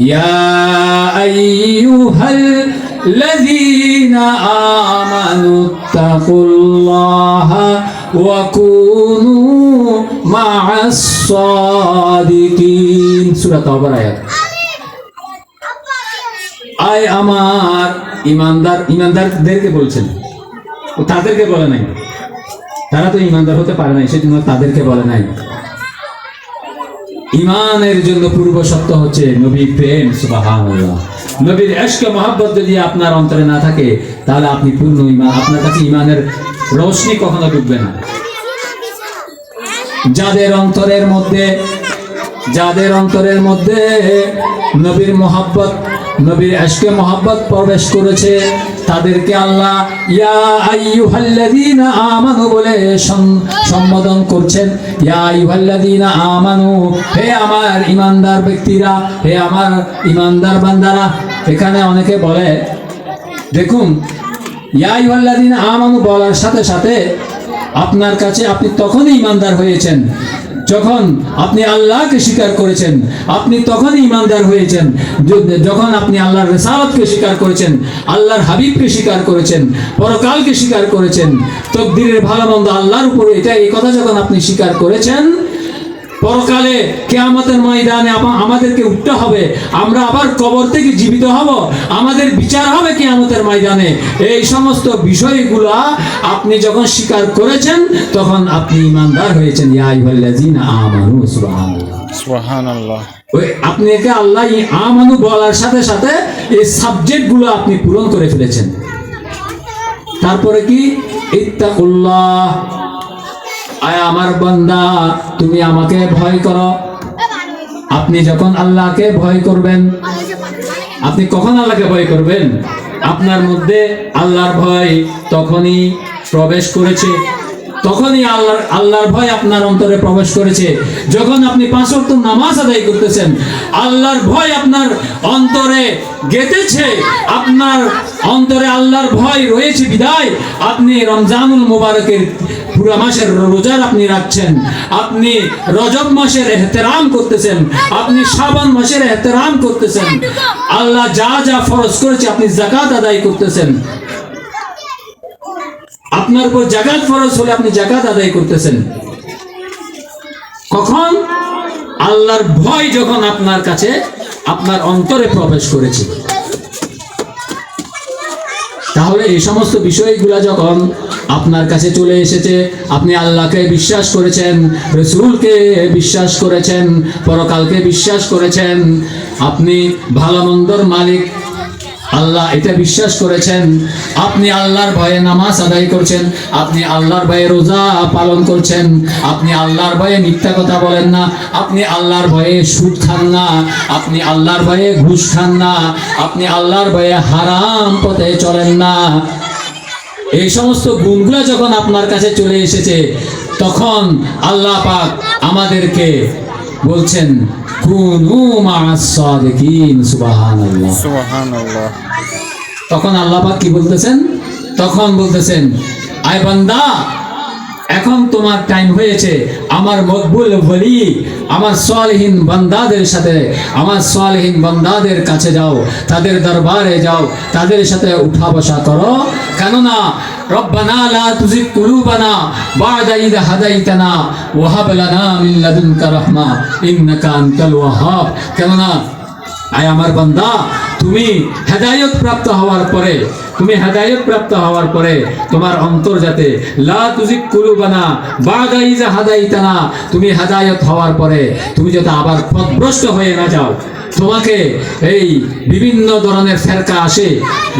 يا أيها الذين آمنوا اتقوا الله وكونوا مع الصادقين سورة توبة آيات আয় আমার ইমানদার ইমানদারদেরকে বলছেন ও তাদেরকে বলে নাই তারা তো ইমানদার হতে পারে নাই সেজন্য তাদেরকে বলে নাই ইমানের জন্য পূর্ব সত্য হচ্ছে নবী প্রেম সুবাহ নবীর এশকে মহাব্বত যদি আপনার অন্তরে না থাকে, তাহলে আপনি পূর্ণ ইমান, আপনার কাছে ইমানের রোশনি কখনো ডুববে না। যাদের অন্তরের মধ্যে, যাদের অন্তরের মধ্যে নবীর মোহাব্বত নবীর আশকে মোহাব্বত প্রবেশ করেছে। তাদেরকে আল্লাহ, ইয়া আইয়ুহাল্লাযীনা আমানু বলে সম্বোধন করছেন। ইয়া আইয়ুহাল্লাযীনা আমানু হে আমার ইমানদার ব্যক্তিরা হে আমার ইমানদার বান্দারা এখানে অনেকে বলে, দেখুন ইয়াইওয়াল্লাদিন আমানু বলার সাথে সাথে আপনার কাছে আপনি তখনই ইমানদার হয়েছেন। যখন আপনি আল্লাহকে স্বীকার করেছেন, আপনি তখনই ইমানদার হয়েছেন। যখন আপনি আল্লাহর রেসালতকে স্বীকার করেছেন, আল্লাহর হাবিবকে স্বীকার করেছেন, পরকালকে স্বীকার করেছেন, তকদিরের ভালো মন্দ আল্লাহর উপরে এটা এই কথা যখন আপনি স্বীকার করেছেন কেয়ামতের ময়দানে আমা- আমাদেরকে উঠতে হবে। আমরা আবার কবর থেকে জীবিত হব। আমাদের বিচার হবে কেয়ামতের ময়দানে। এই সমস্ত বিষয়গুলা আপনি যখন স্বীকার করেছেন তখন আপনি ইমানদার হয়েছেন। ইয়া আইয়ুহাল্লাযীনা আমানু সুবহানাল্লাহ। সুবহানাল্লাহ। ওই আপনি একে আল্লাহ ই আমানু বলার সাথে সাথে এই সাবজেক্টগুলো আপনি পূরণ করে ফেলেছেন। তারপরে কি? ইত্তাকুল্লাহ। আয় আমার বান্দা তুমি আমাকে ভয় করো। আপনি যখন আল্লাহকে ভয় করবেন, আপনি কখন আল্লাহকে ভয় করবেন? আপনার মধ্যে আল্লাহর ভয় তখনই প্রবেশ করেছে। তখনই আল্লাহর আল্লাহর ভয় আপনার অন্তরে প্রবেশ করেছে। যখন আপনি পাঁচ ওয়াক্ত নামাজ আদায় করতেছেন, আল্লাহর ভয় আপনার অন্তরে গেতেছে আপনার অন্তরে আল্লাহর ভয় রয়েছে বিদায়। আপনি রমজানুল মুবারকের পুরো মাসের রোজার আপনি রাখছেন, আপনি রজব মাসের এহতেরাম করতেছেন, আপনি শাবান মাসের এহতেরাম করতেছেন। আল্লাহ যা যা ফরজ করেছে আপনি জাকাত আদায় করতেছেন। আপনার উপর জাকাত ফরজ হলে আপনি জাকাত আদায় করতেছেন। কখন? আল্লাহর ভয় যখন আপনার কাছে, আপনার অন্তরে প্রবেশ করেছে। তাহলে এই সমস্ত বিষয়গুলো যখন আপনার কাছে চলে এসেছে, আপনি আল্লাহকে বিশ্বাস করেছেন, রসুলকে বিশ্বাস করেছেন, পরকালকে বিশ্বাস করেছেন, আপনি ভালো মন্দর মালিক আল্লাহ এটা বিশ্বাস করেছেন। আপনি আল্লাহর ভয়ে নামাজ আদায় করছেন। আপনি আল্লাহর ভয়ে রোজা পালন করছেন। আপনি আল্লাহর ভয়ে মিথ্যা কথা বলেন না। আপনি আল্লাহর ভয়ে সুদ খান না। আপনি আল্লাহর ভয়ে ঘুষ খান না। আপনি আল্লাহর ভয়ে হারাম পথে চলেন না। এই সমস্ত গুণগুলো যখন আপনার কাছে চলে এসেছে, তখন আল্লাহ পাক আমাদেরকে বলছেন, কুনু মা'আস সাদিকিন সুবহানাল্লাহ। সুবহানাল্লাহ। তখন আল্লাহ পাক কি বলতেছেন? তখন বলতেছেন, আয় বান্দা, এখন তোমার টাইম হয়েছে। আমার মকবুল বলি আমার সালেহীন বান্দাদের সাথে, আমার সালেহীন বান্দাদের কাছে যাও, তাদের দরবারে যাও, তাদের সাথে উঠা বসা করো। কেননা কেননা, আয় আমার বান্দা তুমি হেদায়ত প্রাপ্ত হওয়ার পরে, তুমি হেদায়ত প্রাপ্ত হওয়ার পরে তোমার অন্তর যাতে লা তুজিক কুলুবানা বাদা ইজা হাদাইতানা, তুমি হেদায়ত হওয়ার পরে তুমি যাতে আবার পথভ্রষ্ট হয়ে না যাও। তোমাকে এই বিভিন্ন ধরনের ফেরকা আসে,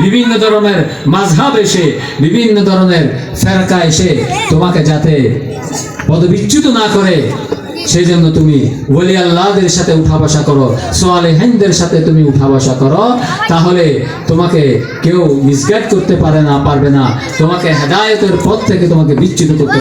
বিভিন্ন ধরনের মাঝহাব এসে, বিভিন্ন ধরনের ফেরকা এসে তোমাকে যাতে পদবিচ্যুত না করে সেই জন্য তুমি ওলি আল্লাহদের সাথে উঠা বসা করো সোয়ালে হেনদের সাথে তুমি উঠা বসা করো। তাহলে তোমাকে কেউ মিসগাইড করতে পারে না, পারবে না। তোমাকে হেদায়তের পথ থেকে তোমাকে বিচ্ছিন্ন করতে